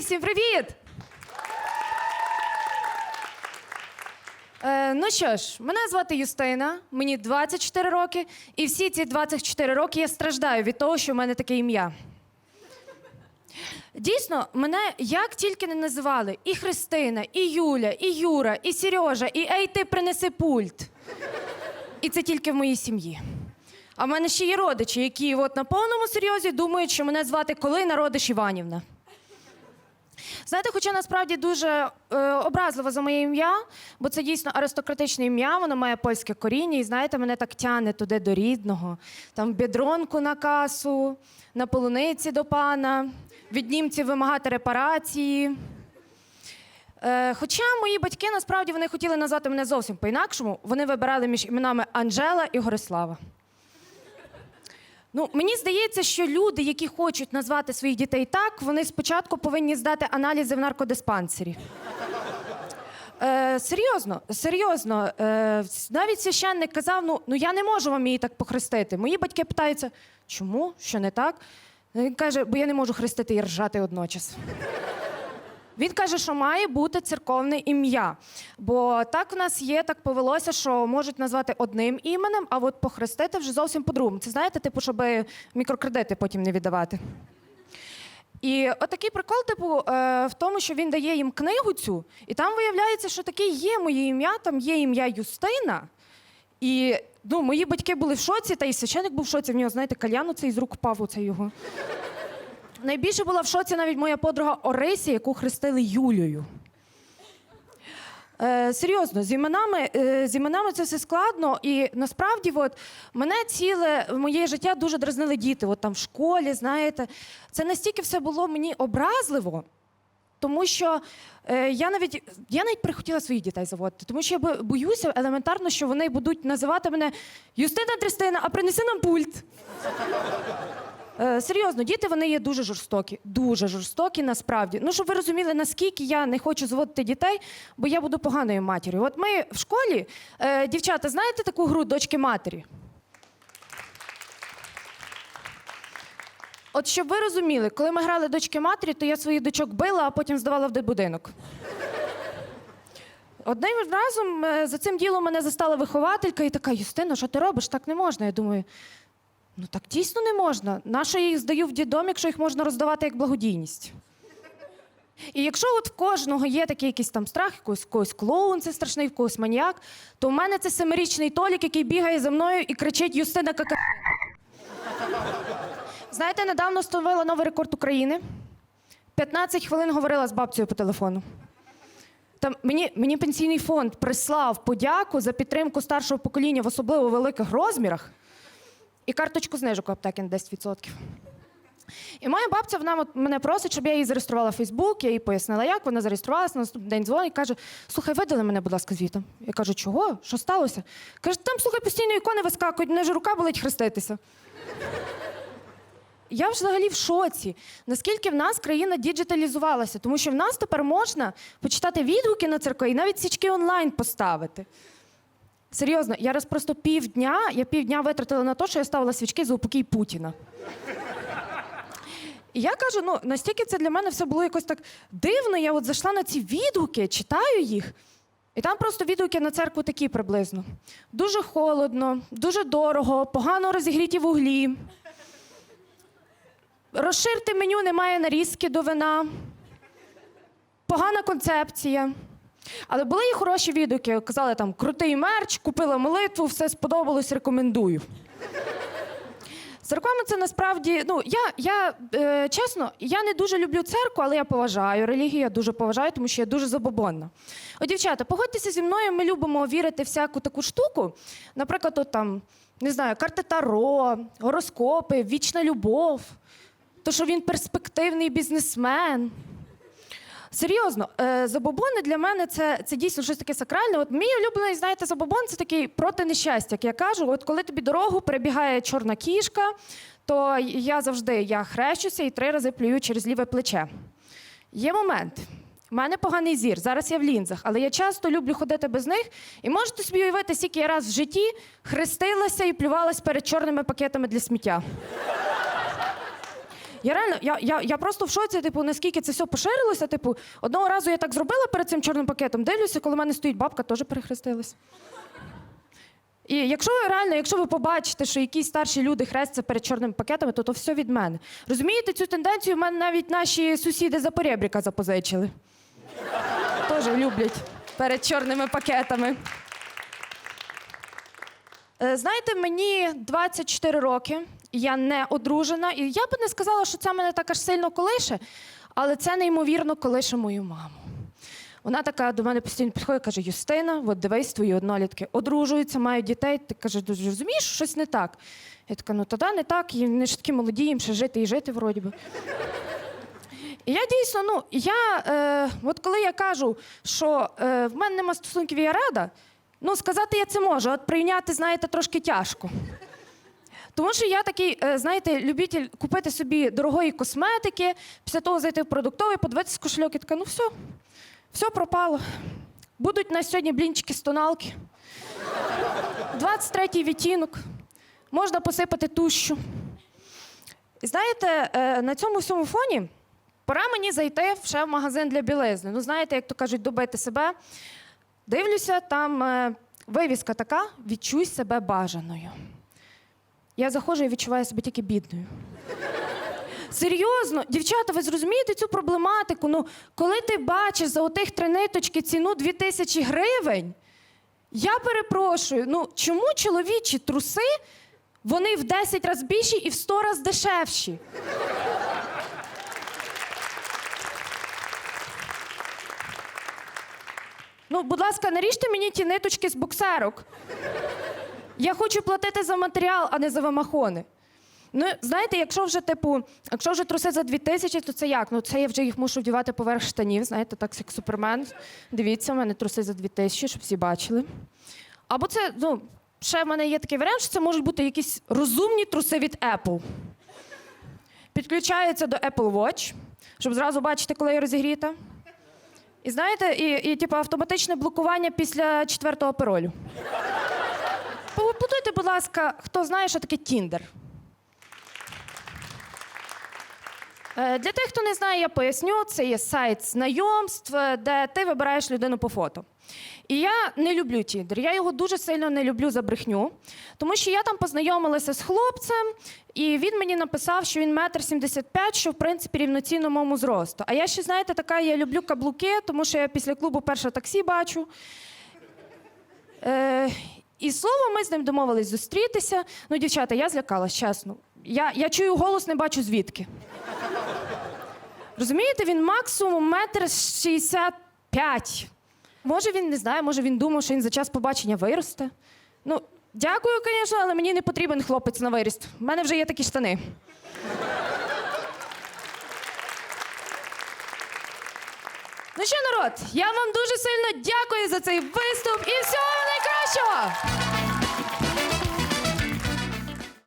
Всім привіт! Е, ну що ж, мене звати Юстина, мені 24 роки, і всі ці 24 роки я страждаю від того, що в мене таке ім'я. Дійсно, мене як тільки не називали і Христина, і Юля, і Юра, і Сережа, і Ей, ти принеси пульт. І це тільки в моїй сім'ї. А в мене ще є родичі, які от на повному серйозі думають, що мене звати Коли народиш Іванівна. Знаєте, хоча насправді дуже е, образливо за моє ім'я, бо це дійсно аристократичне ім'я, воно має польське коріння, і знаєте, мене так тягне туди до рідного. Там бідронку на касу, на полуниці до пана, від німців вимагати репарації. Е, хоча мої батьки насправді вони хотіли назвати мене зовсім по-інакшому, вони вибирали між іменами Анжела і Горислава. Ну, мені здається, що люди, які хочуть назвати своїх дітей так, вони спочатку повинні здати аналізи в наркодиспансері. Е, серйозно, серйозно. Е, навіть священник казав: ну, ну я не можу вам її так похрестити. Мої батьки питаються, чому? Що не так? Він каже, бо я не можу хрестити і ржати одночас. Він каже, що має бути церковне ім'я. Бо так в нас є, так повелося, що можуть назвати одним іменем, а от похрестити вже зовсім по-другому. Це знаєте, типу, щоб мікрокредити потім не віддавати. І отакий прикол, типу, е, в тому, що він дає їм книгу цю, і там виявляється, що таке є моє ім'я, там є ім'я Юстина. І ну, мої батьки були в шоці, та і священик був в шоці. В нього, знаєте, кальян оцей з рук впав оцей його. Найбільше була в шоці навіть моя подруга Орисі, яку хрестили Юлією. Е, серйозно, з іменами, е, з іменами це все складно. І насправді, от, мене ціле моє життя дуже дразнили діти. От там в школі, знаєте, це настільки все було мені образливо. Тому що е, я навіть я навіть прихотіла своїх дітей заводити, тому що я бо- боюся елементарно, що вони будуть називати мене Юстина Трістина, а принеси нам пульт. Е, серйозно, діти вони є дуже жорстокі, дуже жорстокі насправді. Ну, щоб ви розуміли, наскільки я не хочу зводити дітей, бо я буду поганою матір'ю. От ми в школі, е, дівчата, знаєте таку гру дочки матері? От щоб ви розуміли, коли ми грали дочки матері, то я своїх дочок била, а потім здавала в дитбудинок. Одним разом е, за цим ділом мене застала вихователька і така: Юстина, що ти робиш? Так не можна. Я думаю, ну так дійсно не можна. Нащо я їх здаю в дідом, якщо їх можна роздавати як благодійність? І якщо от в кожного є такий якийсь там страх, якийсь когось клоун це страшний, в когось маніяк, то в мене це семирічний Толік, який бігає за мною і кричить Юстина кака. Знаєте, недавно встановила новий рекорд України. 15 хвилин говорила з бабцею по телефону. Там мені, мені пенсійний фонд прислав подяку за підтримку старшого покоління в особливо великих розмірах і карточку знижок на 10%. І моя бабця вона от мене просить, щоб я її зареєструвала в Фейсбук, я їй пояснила, як вона зареєструвалася, на наступний день дзвонить каже: слухай, видали мене, будь ласка, звітом. Я кажу, чого? Що сталося? Каже, там, слухай, постійно ікони вискакують, мене ж рука болить хреститися. Я взагалі в шоці, наскільки в нас країна діджиталізувалася, тому що в нас тепер можна почитати відгуки на церкви і навіть свічки онлайн поставити. Серйозно, я раз просто півдня, я півдня витратила на те, що я ставила свічки за упокій Путіна. І я кажу, ну настільки це для мене все було якось так дивно. Я от зайшла на ці відгуки, читаю їх, і там просто відгуки на церкву такі приблизно. Дуже холодно, дуже дорого, погано розігріті вуглі. Розширте меню, немає нарізки до вина. Погана концепція. Але були і хороші відгуки. Казали там крутий мерч, купила молитву, все сподобалось, рекомендую. Церквами це насправді, ну я, я е, чесно, я не дуже люблю церкву, але я поважаю релігію, я дуже поважаю, тому що я дуже забобонна. От, дівчата, погодьтеся зі мною, ми любимо вірити всяку таку штуку. Наприклад, от там, не знаю, карти Таро, гороскопи, вічна любов, то, що він перспективний бізнесмен. Серйозно, е, забобони для мене це, це дійсно щось таке сакральне. От мій улюблений, знаєте, забобон це такий проти нещастя. Як я кажу, от коли тобі дорогу перебігає чорна кішка, то я завжди я хрещуся і три рази плюю через ліве плече. Є момент. У мене поганий зір, зараз я в лінзах, але я часто люблю ходити без них. І можете собі уявити, скільки я раз в житті хрестилася і плювалась перед чорними пакетами для сміття. Я реально, я, я, я просто в шоці, типу, наскільки це все поширилося. Типу, одного разу я так зробила перед цим чорним пакетом, дивлюся, коли в мене стоїть бабка, теж перехрестилась. І якщо ви реально, якщо ви побачите, що якісь старші люди хрестяться перед чорними пакетами, то то все від мене. Розумієте, цю тенденцію в мене навіть наші сусіди за поребріка запозичили. Теж люблять перед чорними пакетами. Е, Знаєте, мені 24 роки, я не одружена, і я би не сказала, що це мене так аж сильно колише, але це неймовірно колише мою маму. Вона така до мене постійно підходить, каже: Юстина, от дивись, твої однолітки одружуються, мають дітей. Ти каже, «Ти розумієш, що щось не так. Я така, ну тоді не так, і вони ж такі молоді, їм ще жити і жити вроді би. І я дійсно, ну я е, от коли я кажу, що е, в мене нема стосунків, і я рада, ну сказати я це можу, от прийняти, знаєте, трошки тяжко. Тому що я такий, е, знаєте, любитель купити собі дорогої косметики, після того зайти в продуктовий, подивитися кошельок і така, ну все, все пропало. Будуть на сьогодні блінчики з тоналки. 23-й відтінок. Можна посипати тущу. І знаєте, е, на цьому всьому фоні пора мені зайти ще в магазин для білизни. Ну, знаєте, як то кажуть, добити себе. Дивлюся, там е, вивіска така: відчуй себе бажаною. Я заходжу і відчуваю себе тільки бідною. Серйозно, дівчата, ви зрозумієте цю проблематику? Ну, коли ти бачиш за отих три ниточки ціну 2000 гривень, я перепрошую, ну чому чоловічі труси вони в 10 разів більші і в 100 разів дешевші? Ну, будь ласка, наріжте мені ті ниточки з боксерок. Я хочу платити за матеріал, а не за вимахони. Ну, знаєте, якщо вже, типу, якщо вже труси за дві тисячі, то це як? Ну, це я вже їх мушу вдівати поверх штанів, знаєте, так як супермен. Дивіться, у мене труси за дві тисячі, щоб всі бачили. Або це, ну, ще в мене є такий варіант, що це можуть бути якісь розумні труси від Apple. Підключаються до Apple Watch, щоб зразу бачити, коли я розігріта. І знаєте, і, і типу, автоматичне блокування після четвертого паролю. Побудуйте, будь ласка, хто знає, що таке Тіндер. Е, Для тих, хто не знає, я поясню, це є сайт знайомств, е, де ти вибираєш людину по фото. І я не люблю Тіндер. Я його дуже сильно не люблю за брехню, тому що я там познайомилася з хлопцем, і він мені написав, що він метр сімдесят п'ять, що в принципі рівноцінно моєму зросту. А я ще, знаєте, така, я люблю каблуки, тому що я після клубу перше таксі бачу. Е, і слово, ми з ним домовились зустрітися. Ну, дівчата, я злякалась, чесно. Я, я чую голос, не бачу звідки. Розумієте, він максимум метр шістдесят п'ять. Може, він не знає, може він думав, що він за час побачення виросте. Ну, дякую, звісно, але мені не потрібен хлопець на виріст. У мене вже є такі штани. Ну що, народ, я вам дуже сильно дякую за цей виступ і всього найкращого!